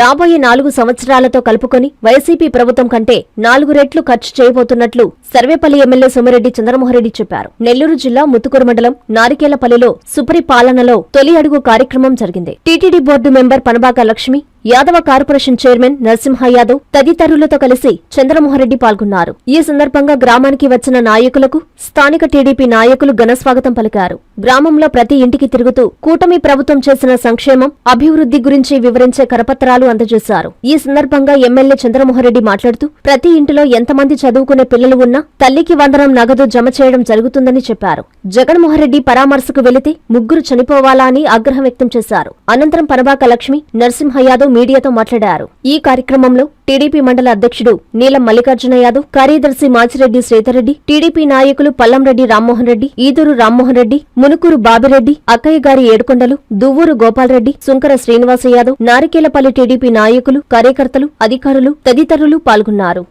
రాబోయే నాలుగు సంవత్సరాలతో కలుపుకొని వైసీపీ ప్రభుత్వం కంటే నాలుగు రెట్లు ఖర్చు చేయబోతున్నట్లు సర్వేపల్లి ఎమ్మెల్యే సోమిరెడ్డి చంద్రమోహన్రెడ్డి చెప్పారు. నెల్లూరు జిల్లా ముత్తుకూరు మండలం నారికేలపల్లిలో సుపరిపాలనలో తొలి అడుగు కార్యక్రమం జరిగింది. TTD board member Panabaka Lakshmi Yadava corporation chairman Narasimha Yadav తదితరులతో కలిసి చంద్రమోహన్రెడ్డి పాల్గొన్నారు. ఈ సందర్భంగా గ్రామానికి వచ్చిన నాయకులకు స్థానిక టీడీపీ నాయకులు ఘనస్వాగతం పలికారు. గ్రామంలో ప్రతి ఇంటికి తిరుగుతూ కూటమి ప్రభుత్వం చేసిన సంక్షేమం అభివృద్ధి గురించి వివరించే కరపత్రాలు అందజేశారు. ఈ సందర్భంగా ఎమ్మెల్యే చంద్రమోహన్రెడ్డి మాట్లాడుతూ ప్రతి ఇంటిలో ఎంతమంది చదువుకునే పిల్లలు ఉన్నా తల్లికి వందనం నగదు జమ చేయడం జరుగుతుందని చెప్పారు. జగన్మోహన్రెడ్డి పరామర్శకు వెళితే ముగ్గురు చనిపోవాలా అని ఆగ్రహం వ్యక్తం చేశారు. అనంతరం పనబాక లక్ష్మి నరసింహ యాదవ్ మీడియాతో మాట్లాడారు. ఈ కార్యక్రమంలో టీడీపీ మండల అధ్యక్షుడు నీలం మల్లికార్జున యాదవ్ కార్యదర్శి మాచిరెడ్డి శ్రీధర్రెడ్డి టీడీపీ నాయకులు పల్లంరెడ్డి రామ్మోహన్ రెడ్డి ఈదూరు రామ్మోహన్ రెడ్డి మునుకూరు బాబిరెడ్డి అక్కయ్య గారి ఏడుకొండలు దువ్వూరు గోపాల్రెడ్డి సుంకర శ్రీనివాస యాదవ్ నారికేలపల్లి టీడీపీ నాయకులు కార్యకర్తలు అధికారులు తదితరులు పాల్గొన్నారు.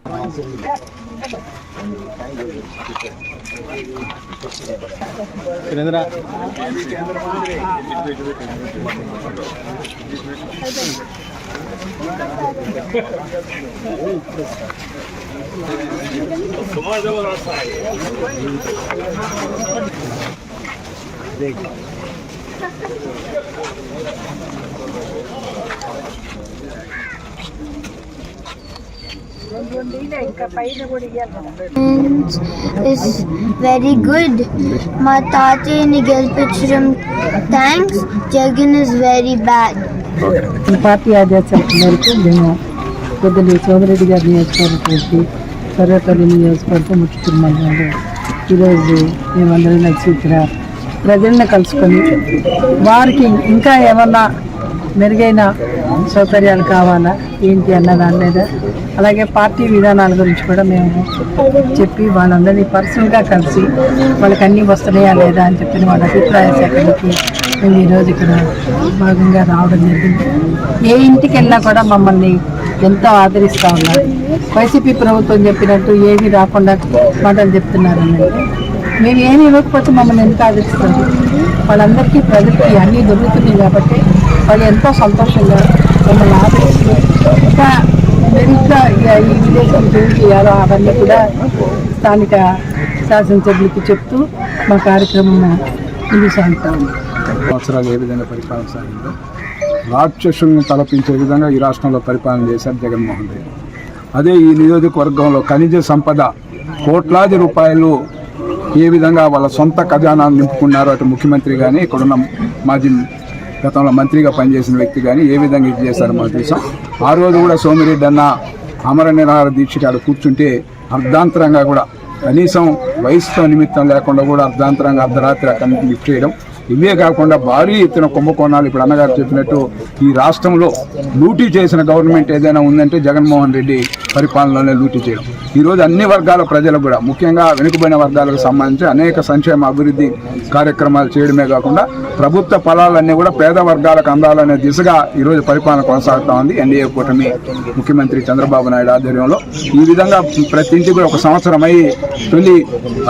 Surendra ದೇಖ is very good. మా తాతయ్యని గెలిపించడం thanks Jagan is very bad party ఆదేశాల మేరకు మేము పెద్దలు సోమిరెడ్డి గారి నియోజకవర్గం సర్వేపల్లి నియోజకవర్గం ముఖ్య మండలంలో ఈరోజు మేమందరం కలిసి ఇక్కడ ప్రజలను కలుసుకొని వారికి ఇంకా ఏమన్నా మెరుగైన సౌకర్యాలు కావాలా? ఏంటి అన్న దాని మీద. అలాగే పార్టీ విధానాల గురించి కూడా మేము చెప్పి వాళ్ళందరినీ పర్సనల్గా కలిసి వాళ్ళకి అన్నీ వస్తున్నాయా లేదా అని చెప్పిన వాళ్ళ అభిప్రాయ సేకరణకి మేము ఈరోజు ఇక్కడ భాగంగా రావడం జరిగింది. ఏ ఇంటికి వెళ్ళినా కూడా మమ్మల్ని ఎంతో ఆదరిస్తూ ఉన్నారు. వైసీపీ ప్రభుత్వం చెప్పినట్టు ఏమీ రాకుండా మాటలు చెప్తున్నారని మేము ఏమి ఇవ్వకపోతే మమ్మల్ని ఎంత ఆదరిస్తారు? వాళ్ళందరికీ ప్రజలకి అన్నీ దొరుకుతున్నాయి కాబట్టి వాళ్ళు ఎంతో సంతోషంగా మమ్మల్ని ఆదరిస్తూ ఇంకా మెరుగ్గా ఈ విదేశం ఏం చేయాలో అవన్నీ కూడా స్థానిక శాసనసభ్యులకి చెప్తూ మా కార్యక్రమం ముందుకు సాగుతా ఉంది సంవత్సరాలు ఏ విధంగా పరిపాలన సాగిందో రాక్షసుల్ని తలపించే విధంగా ఈ రాష్ట్రంలో పరిపాలన చేశారు జగన్మోహన్ రెడ్డి. అదే ఈ నియోజకవర్గంలో ఖనిజ సంపద కోట్లాది రూపాయలు ఏ విధంగా వాళ్ళ సొంత ఖజానాను నింపుకున్నారో అటు ముఖ్యమంత్రి కానీ ఇక్కడున్న మాజీ గతంలో మంత్రిగా పనిచేసిన వ్యక్తి కానీ ఏ విధంగా ఇది చేశారో మనం చూసాం ఆ రోజు కూడా సోమిరెడ్డి అన్న అమర నిరాహార దీక్ష ఆడ కూర్చుంటే అర్ధాంతరంగా కూడా కనీసం వయసుతో నిమిత్తం లేకుండా కూడా అర్ధాంతరంగా అర్ధరాత్రి అక్కడి నుంచి లిఫ్ట్ చేయడం ఇవే కాకుండా భారీ ఎత్తున కుంభకోణాలు ఇప్పుడు అన్నగారు చెప్పినట్టు ఈ రాష్ట్రంలో లూటీ చేసిన గవర్నమెంట్ ఏదైనా ఉందంటే జగన్మోహన్ రెడ్డి పరిపాలనలోనే లూటీ చేయడం. ఈరోజు అన్ని వర్గాల ప్రజలకు కూడా ముఖ్యంగా వెనుకబడిన వర్గాలకు సంబంధించి అనేక సంక్షేమ అభివృద్ధి కార్యక్రమాలు చేయడమే కాకుండా ప్రభుత్వ ఫలాలన్నీ కూడా పేద వర్గాలకు అందాలనే దిశగా ఈరోజు పరిపాలన కొనసాగుతా ఉంది. ఎన్డీఏ కూటమి ముఖ్యమంత్రి చంద్రబాబు నాయుడు ఆధ్వర్యంలో. ఈ విధంగా ప్రతి ఇంటికి కూడా ఒక సంవత్సరం అయి తొలి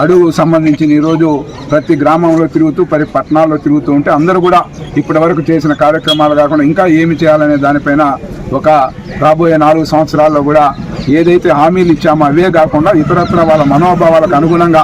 అడుగు సంబంధించిన ఈరోజు ప్రతి గ్రామంలో తిరుగుతూ పరి గ్రామాల్లో తిరుగుతూ ఉంటే అందరూ కూడా ఇప్పటి వరకు చేసిన కార్యక్రమాలు కాకుండా ఇంకా ఏమి చేయాలనే దానిపైన ఒక రాబోయే నాలుగు సంవత్సరాల్లో కూడా ఏదైతే హామీలు ఇచ్చామో అవే కాకుండా ఇతరత్ర వాళ్ళ మనోభావాలకు అనుగుణంగా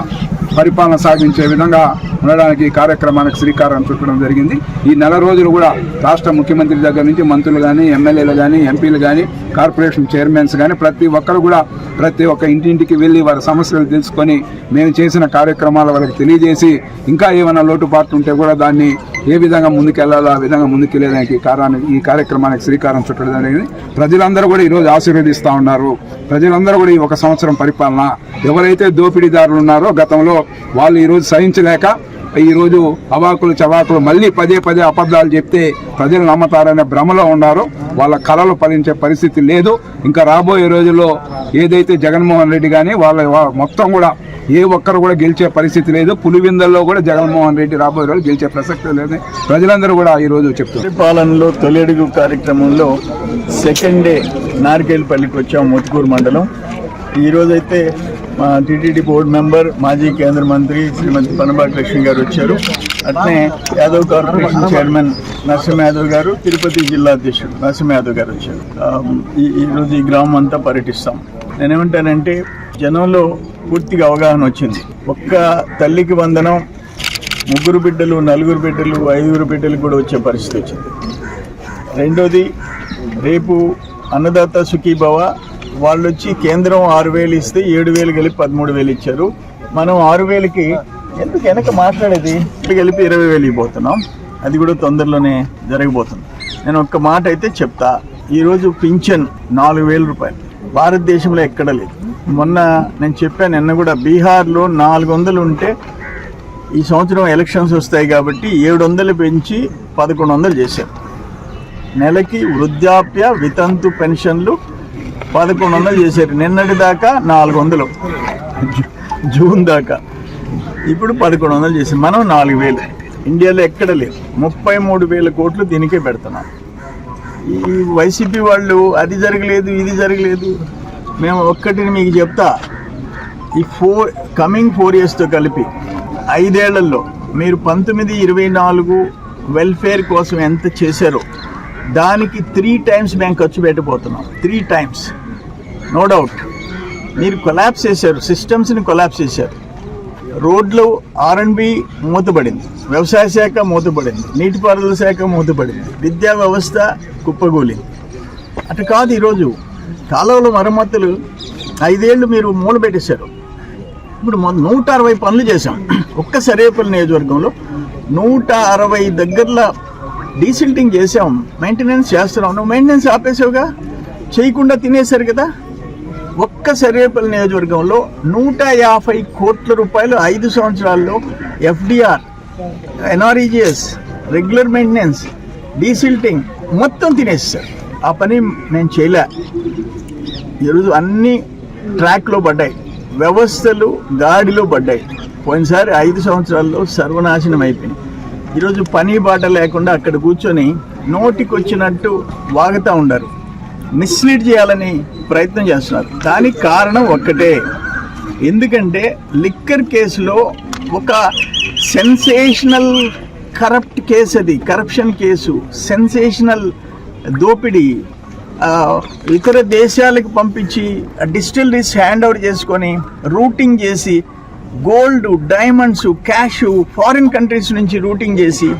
పరిపాలన సాగించే విధంగా ఉండడానికి ఈ కార్యక్రమానికి శ్రీకారం చుట్టడం జరిగింది. ఈ నెల రోజులు కూడా రాష్ట్ర ముఖ్యమంత్రి దగ్గర నుంచి మంత్రులు కానీ ఎమ్మెల్యేలు కానీ ఎంపీలు కానీ కార్పొరేషన్ చైర్మన్స్ కానీ ప్రతి ఒక్కరు కూడా ప్రతి ఒక్క ఇంటింటికి వెళ్ళి వారి సమస్యలు తెలుసుకొని మేము చేసిన కార్యక్రమాల వాళ్ళకి తెలియజేసి ఇంకా ఏమైనా లోటుపాట్లు ఉంటే కూడా దాన్ని ఏ విధంగా ముందుకెళ్ళాలో ఆ విధంగా ముందుకెళ్ళడానికి కారణం ఈ కార్యక్రమానికి శ్రీకారం చుట్టడం జరిగింది. ప్రజలందరూ కూడా ఈరోజు ఆశీర్వదిస్తూ ఉన్నారు. ప్రజలందరూ కూడా ఈ ఒక సంవత్సరం పరిపాలన ఎవరైతే దోపిడీదారులు ఉన్నారో గతంలో వాళ్ళు ఈరోజు సహించలేక ఈరోజు అవాకులు చవాకులు మళ్ళీ పదే పదే అబద్ధాలు చెప్తే ప్రజలు నమ్మతారనే భ్రమలో ఉన్నారు. వాళ్ళ కళలు ఫలించే పరిస్థితి లేదు. ఇంకా రాబోయే రోజుల్లో ఏదైతే జగన్మోహన్ రెడ్డి కానీ వాళ్ళ మొత్తం కూడా ఏ ఒక్కరు కూడా గెలిచే పరిస్థితి లేదు. పులివిందల్లో కూడా జగన్మోహన్ రెడ్డి రాబోయే రోజు గెలిచే ప్రసక్తి లేదు. ప్రజలందరూ కూడా ఈ రోజు చెప్తున్నారు. పరిపాలనలో తొలి కార్యక్రమంలో సెకండ్ డే నారికేలపల్లికి వచ్చాం ముత్తుకూరు మండలం. ఈరోజైతే మా టీటీడీ బోర్డు మెంబర్ మాజీ కేంద్ర మంత్రి శ్రీమతి పనబాటి లక్ష్మి గారు వచ్చారు. అట్నే యాదవ్ కార్పొరేషన్ చైర్మన్ నరసింహ యాదవ్ గారు తిరుపతి జిల్లా అధ్యక్షుడు నరసింహ యాదవ్ గారు వచ్చారు. ఈ ఈరోజు ఈ గ్రామం అంతా పర్యటిస్తాం. నేనేమంటానంటే జనంలో పూర్తిగా అవగాహన వచ్చింది. ఒక్క తల్లికి వందనం ముగ్గురు బిడ్డలు నలుగురు బిడ్డలు ఐదుగురు బిడ్డలు కూడా వచ్చే పరిస్థితి వచ్చింది. రెండోది రేపు అన్నదాత సుఖీభవ వాళ్ళు వచ్చి కేంద్రం ఆరు వేలు ఇస్తే ఏడు వేలు కలిపి పదమూడు వేలు ఇచ్చారు. మనం ఆరు వేలకి ఎందుకు వెనక మాట్లాడేది? ఇప్పుడు కలిపి ఇరవై వేలు ఇవ్వబోతున్నాం. అది కూడా తొందరలోనే జరగబోతుంది నేను ఒక్క మాట అయితే చెప్తా. ఈరోజు పింఛన్ నాలుగు వేల రూపాయలు. భారతదేశంలో ఎక్కడ లేదు. మొన్న నేను చెప్పాను నిన్న కూడా బీహార్లో నాలుగు వందలు ఉంటే ఈ సంవత్సరం ఎలక్షన్స్ వస్తాయి కాబట్టి ఏడు వందలు పెంచి పదకొండు వందలు చేశారు. నెలకి వృద్ధాప్య వితంతు పెన్షన్లు పదకొండు వందలు చేశారు. నిన్నటి దాకా నాలుగు వందలు. జూన్ దాకా. ఇప్పుడు పదకొండు వందలు చేసి మనం నాలుగు వేలు. ఇండియాలో ఎక్కడ లేదు ముప్పై మూడు వేల కోట్లు దీనికే పెడుతున్నాం. ఈ వైసీపీ వాళ్ళు అది జరగలేదు ఇది జరగలేదు. మేము ఒక్కటిని మీకు చెప్తా. ఈ ఫోర్ కమింగ్ ఫోర్ ఇయర్స్తో కలిపి ఐదేళ్ళలో మీరు పంతొమ్మిది ఇరవై నాలుగు వెల్ఫేర్ కోసం ఎంత చేశారో దానికి త్రీ టైమ్స్ మేము ఖర్చు పెట్టబోతున్నాం. త్రీ టైమ్స్ నో డౌట్ మీరు కొలాప్స్ చేశారు. సిస్టమ్స్ని కొలాప్స్ చేశారు. రోడ్లు ఆర్ఎండ్బి మూతపడింది వ్యవసాయ శాఖ మూతపడింది నీటిపారుదల శాఖ మూతపడింది విద్యా వ్యవస్థ కుప్పగూలింది. అటు కాదు ఈరోజు. కాలువల మరమ్మతులు ఐదేళ్ళు మీరు మూల పెట్టేశారు. ఇప్పుడు నూట అరవై పనులు చేశాం. ఒక్క సరేపల్లి నియోజకవర్గంలో నూట అరవై దగ్గరలో డీసిల్టింగ్ చేసాం మెయింటెనెన్స్ చేస్తున్నాం. నువ్వు మెయింటెనెన్స్ ఆపేసావుగా? చేయకుండా తినేశారు కదా? ఒక్క సర్వేపల్లి నియోజకవర్గంలో నూట యాభై కోట్ల రూపాయలు ఐదు సంవత్సరాల్లో FDR NREGS regular maintenance desilting మొత్తం తినేస్తారు ఆ పని నేను చేయలే. ఈరోజు అన్ని ట్రాక్లో పడ్డాయి. వ్యవస్థలు గాడిలో పడ్డాయి. పోయినసారి ఐదు సంవత్సరాల్లో సర్వనాశనం అయిపోయింది. ఈరోజు పని బాట లేకుండా అక్కడ కూర్చొని నోటికి వచ్చినట్టు వాగుతూ ఉండరు. మిస్లీడ్ చేయాలని ప్రయత్నం చేస్తున్నారు. దానికి కారణం ఒక్కటే. ఎందుకంటే లిక్కర్ కేసులో ఒక సెన్సేషనల్ కరప్ట్ కేసు అది కరప్షన్ కేసు సెన్సేషనల్ దోపిడీ ఇతర దేశాలకు పంపించి డిస్టిలరీస్ హ్యాండ్ ఓవర్ చేసుకొని రూటింగ్ చేసి gold diamonds cash foreign countries నుంచి రూటింగ్ చేసి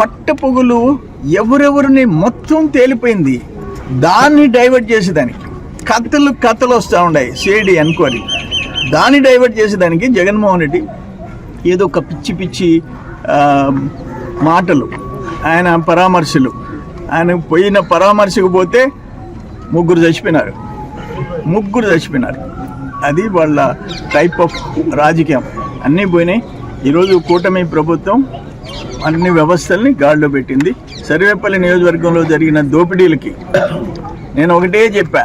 పట్టపొగులు ఎవరెవరిని మొత్తం తేలిపోయింది. దాన్ని డైవర్ట్ చేసేదానికి కథలు కథలు వస్తూ ఉన్నాయి సిఐడి ఎంక్వైరీ దాన్ని డైవర్ట్ చేసేదానికి జగన్మోహన్ రెడ్డి ఏదో ఒక పిచ్చి పిచ్చి మాటలు ఆయన పరామర్శలు. ఆయన పోయిన పరామర్శకు పోతే ముగ్గురు చచ్చిపోయినారు. ముగ్గురు చచ్చిపోయినారు. అది వాళ్ళ టైప్ ఆఫ్ రాజకీయం. అన్నీ పోయినాయి. ఈరోజు కూటమి ప్రభుత్వం అన్ని వ్యవస్థల్ని గాడిలో పెట్టింది. సర్వేపల్లి నియోజకవర్గంలో జరిగిన దోపిడీలకి నేను ఒకటే చెప్పా.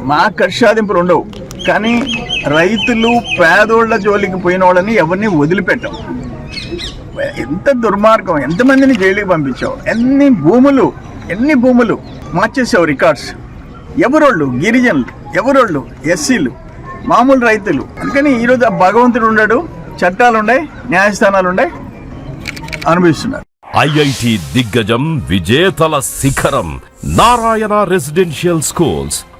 మా కర్షాదింపులు ఉండవు. కానీ రైతులు పేదోళ్ళ జోలికి పోయిన వాళ్ళని ఎవరిని వదిలిపెట్టం ఎంత దుర్మార్గం ఎంతమందిని జైలుకి పంపించావు? ఎన్ని భూములు ఎన్ని భూములు మార్చేసావు రికార్డ్స్ ఎవరోళ్ళు? గిరిజనులు. ఎవరోళ్ళు? ఎస్సీలు మామూలు రైతులు. అందుకని ఈరోజు ఆ భగవంతుడు ఉన్నాడు చట్టాలు ఉన్నాయి న్యాయస్థానాలు ఉన్నాయి అనుభవిస్తున్నారు. ఐఐటి దిగ్గజం విజేతల శిఖరం నారాయణ రెసిడెన్షియల్ స్కూల్స్.